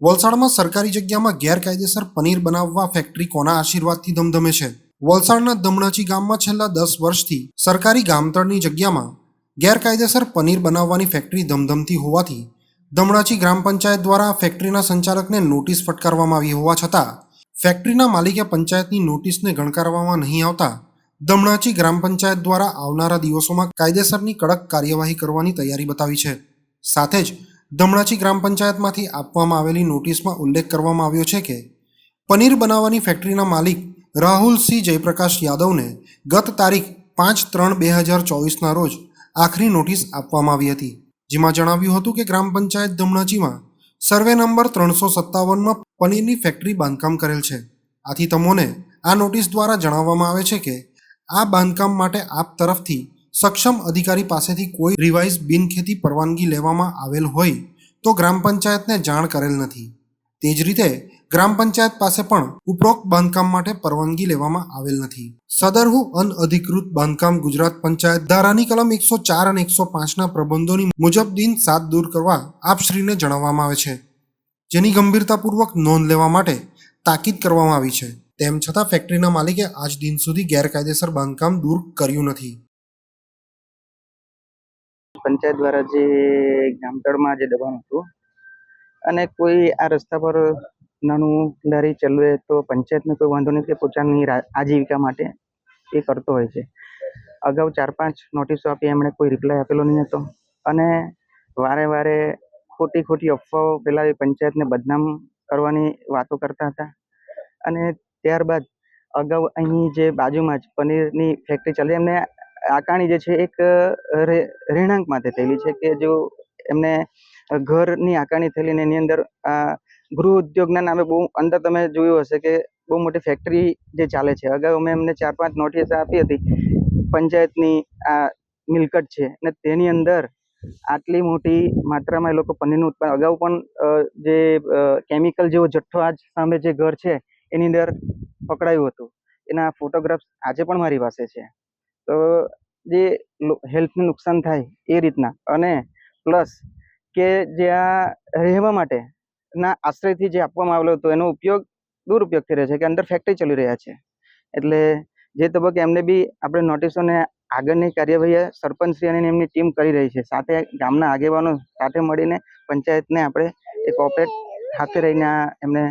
વલસાડમાં સરકારી જગ્યામાં ગેરકાયદેસર પનીર બનાવવા ફેક્ટરી કોના આશીર્વાદથી ધમધમે છે? વલસાડના દમણાચી ગામમાં છેલ્લા દસ વર્ષથી સરકારી ગામતળની જગ્યામાં ગેરકાયદેસર પનીર બનાવવાની ફેક્ટરી ધમધમતી હોવાથી દમણાચી ગ્રામ પંચાયત દ્વારા ફેક્ટરીના સંચાલકને નોટિસ ફટકારવામાં આવી હોવા છતાં ફેક્ટરીના માલિકે પંચાયતની નોટિસને ગણકારવામાં નહીં આવતા દમણાચી ગ્રામ પંચાયત દ્વારા આવનારા દિવસોમાં કાયદેસરની કડક કાર્યવાહી કરવાની તૈયારી બતાવી છે. સાથે જ ધમણાચી ગ્રામ પંચાયતમાંથી આપવામાં આવેલી નોટિસમાં ઉલ્લેખ કરવામાં આવ્યો છે કે, પનીર બનાવવાની ફેક્ટરીના માલિક રાહુલસિંહ જયપ્રકાશ યાદવને ગત તારીખ પાંચ ત્રણ બે હજાર ચોવીસના રોજ આખરી નોટિસ આપવામાં આવી હતી. જેમાં જણાવ્યું હતું કે, ગ્રામ પંચાયત ધમણાચીમાં સર્વે નંબર ત્રણસો સત્તાવનમાં પનીરની ફેક્ટરી બાંધકામ કરેલ છે. આથી તમોને આ નોટિસ દ્વારા જણાવવામાં આવે છે કે, આ બાંધકામ માટે આપ તરફથી સક્ષમ અધિકારી પાસેથી કોઈ રિવાઇઝ બિનખેતી પરવાનગી લેવામાં આવેલ હોય તો ગ્રામ પંચાયતને જાણ કરેલ નથી. તે જ રીતે, ગ્રામ પંચાયત પાસે પણ ઉપરોક્ત બાંધકામ માટે પરવાનગી લેવામાં આવેલ નથી. સદરહુ અનઅધિકૃત બાંધકામ ગુજરાત પંચાયત ધારાની કલમ એકસો ચાર અને એકસો પાંચના પ્રબંધોની મુજબ દિન સાત દૂર કરવા આપશ્રીને જણાવવામાં આવે છે. જેની ગંભીરતાપૂર્વક નોંધ લેવા માટે તાકીદ કરવામાં આવી છે. તેમ છતાં, ફેક્ટરીના માલિકે આજ દિન સુધી ગેરકાયદેસર બાંધકામ દૂર કર્યું નથી. પંચાયત દ્વારા જે ગામતળમાં જે દબાણ હતું અને કોઈ આ રસ્તા પર નાનું લારી ચલવે તો પંચાયતને કોઈ વાંધો નહીં કે પોતાની આજીવિકા માટે એ કરતો હોય છે. અગાઉ ચાર પાંચ નોટિસો આપી એમણે કોઈ રિપ્લાય આપેલો નહીં હતો અને વારે વારે ખોટી ખોટી અફવાઓ ફેલાવી પંચાયતને બદનામ કરવાની વાતો કરતા હતા. અને ત્યારબાદ અગાઉ અહીં જે બાજુમાં જ પનીરની ફેક્ટરી ચાલી, એમને આકારણી જે છે એક રહેણાંક માટે થયેલી છે કે જો એમને ઘરની આકારણી થયેલી એની અંદર ગૃહ ઉદ્યોગના નામે બહુ અંદર તમે જોયું હશે કે બહુ મોટી ફેક્ટરી જે ચાલે છે. અગાઉ અમે એમને ચાર પાંચ નોટિસ આપી હતી, પંચાયતની આ મિલકત છે ને તેની અંદર આટલી મોટી માત્રામાં એ લોકો પનીરનું ઉત્પાદન, અગાઉ પણ જે કેમિકલ જેવો જથ્થો આજ સામે જે ઘર છે એની અંદર પકડાયું હતું. એના ફોટોગ્રાફ્સ આજે પણ મારી પાસે છે. તો જે હેલ્થને નુકસાન થાય એ રીતના. અને પ્લસ કે જે આ રહેવા માટે ના આશ્રયથી જે આપવામાં આવેલો હતો, એનો ઉપયોગ દુરુપયોગ થઈ રહ્યો છે, કે અંદર ફેક્ટરી ચાલી રહ્યા છે. એટલે જે તબક્કે એમને બી આપણે નોટિસોને આગળની કાર્યવાહી સરપંચશ્રી અને એમની ટીમ કરી રહી છે. સાથે ગામના આગેવાનો સાથે મળીને પંચાયતને આપણે એ કોઓપરેટ હાથે રહીને એમને